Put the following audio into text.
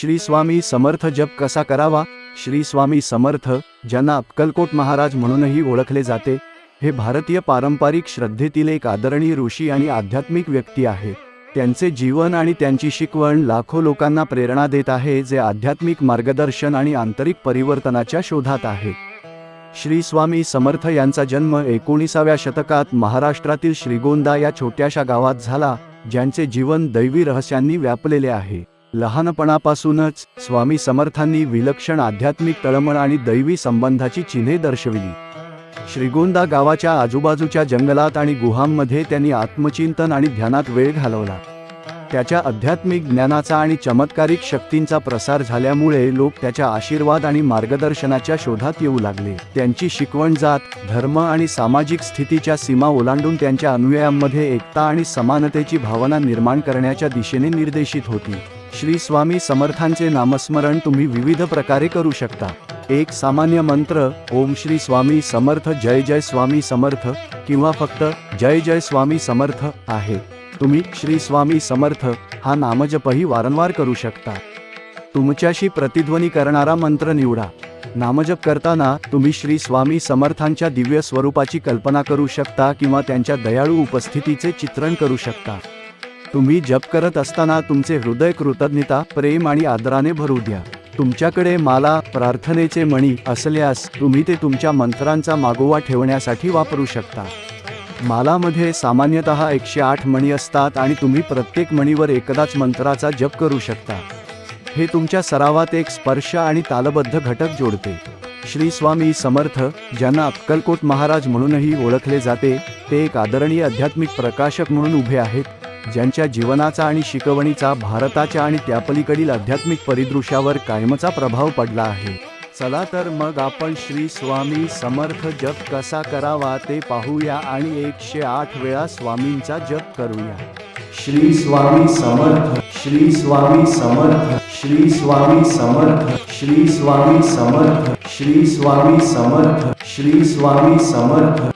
श्री स्वामी समर्थ जप कसा करावा? श्री स्वामी समर्थ ज्यांना अक्कलकोट महाराज म्हणूनही ओळखले जाते हे भारतीय पारंपरिक श्रद्धेतील एक आदरणीय ऋषी आणि आध्यात्मिक व्यक्ती आहे. त्यांचे जीवन आणि त्यांची शिकवण लाखो लोकांना प्रेरणा देत आहे जे आध्यात्मिक मार्गदर्शन आणि आंतरिक परिवर्तनाच्या शोधात आहे. श्री स्वामी समर्थ यांचा जन्म एकोणीसाव्या शतकात महाराष्ट्रातील श्रीगोंदा या छोट्याशा गावात झाला ज्यांचे जीवन दैवी रहस्यांनी व्यापलेले आहे. लहानपणापासूनच स्वामी समर्थांनी विलक्षण आध्यात्मिक तळमळ आणि दैवी संबंधाची चिन्हे दर्शविली. श्रीगोंदा गावाच्या आजूबाजूच्या जंगलात आणि गुहांमध्ये त्यांनी आत्मचिंतन आणि ध्यानात वेळ घालवला. त्याच्या आध्यात्मिक ज्ञानाचा आणि चमत्कारिक शक्तींचा प्रसार झाल्यामुळे लोक त्याच्या आशीर्वाद आणि मार्गदर्शनाच्या शोधात येऊ लागले. त्यांची शिकवण जात धर्म आणि सामाजिक स्थितीच्या सीमा ओलांडून त्यांच्या अनुयायांमध्ये एकता आणि समानतेची भावना निर्माण करण्याच्या दिशेने निर्देशित होती. श्री स्वामी समर्थांचे नामस्मरण तुम्ही विविध प्रकारे करू शकता. एक सामान्य मंत्र ओम श्री स्वामी समर्थ जय जय स्वामी समर्थ किंवा फक्त जय जय स्वामी समर्थ आहे. तुम्ही श्री स्वामी समर्थ हा नामजपही वारंवार करू शकता. तुमच्याशी प्रतिध्वनी करणारा मंत्र निवडा. नामजप करताना तुम्ही श्री स्वामी समर्थांच्या दिव्य स्वरूपाची कल्पना करू शकता किंवा त्यांच्या दयाळू उपस्थितीचे चित्रण करू शकता. तुम्ही जप करत असताना तुमचे हृदय कृतज्ञता प्रेम आणि आदराने भरू द्या. तुमच्याकडे माला प्रार्थनेचे मणी असल्यास तुम्ही ते तुमच्या मंत्रांचा मागोवा ठेवण्यासाठी वापरू शकता. मालामध्ये सामान्यतः एकशे आठ मणी असतात आणि तुम्ही प्रत्येक मणीवर एकदाच मंत्राचा जप करू शकता. हे तुमच्या सरावात एक स्पर्श आणि तालबद्ध घटक जोडते. श्री स्वामी समर्थ ज्यांना अक्कलकोट महाराज म्हणूनही ओळखले जाते ते एक आदरणीय आध्यात्मिक प्रकाशक म्हणून उभे आहेत. ज्यांच्या जीवनाचा आणि शिकवणीचा भारताच्या आणि त्यापलीकडील आध्यात्मिक परिदृश्यावर कायमचा प्रभाव पडला आहे. चला तर मग आपण श्री स्वामी समर्थ जप कसा करावा ते पाहूया आणि एकशे आठ वेळा स्वामींचा जप करूया. श्री स्वामी समर्थ श्री स्वामी समर्थ श्री स्वामी समर्थ श्री स्वामी समर्थ श्री स्वामी समर्थ श्री स्वामी समर्थ.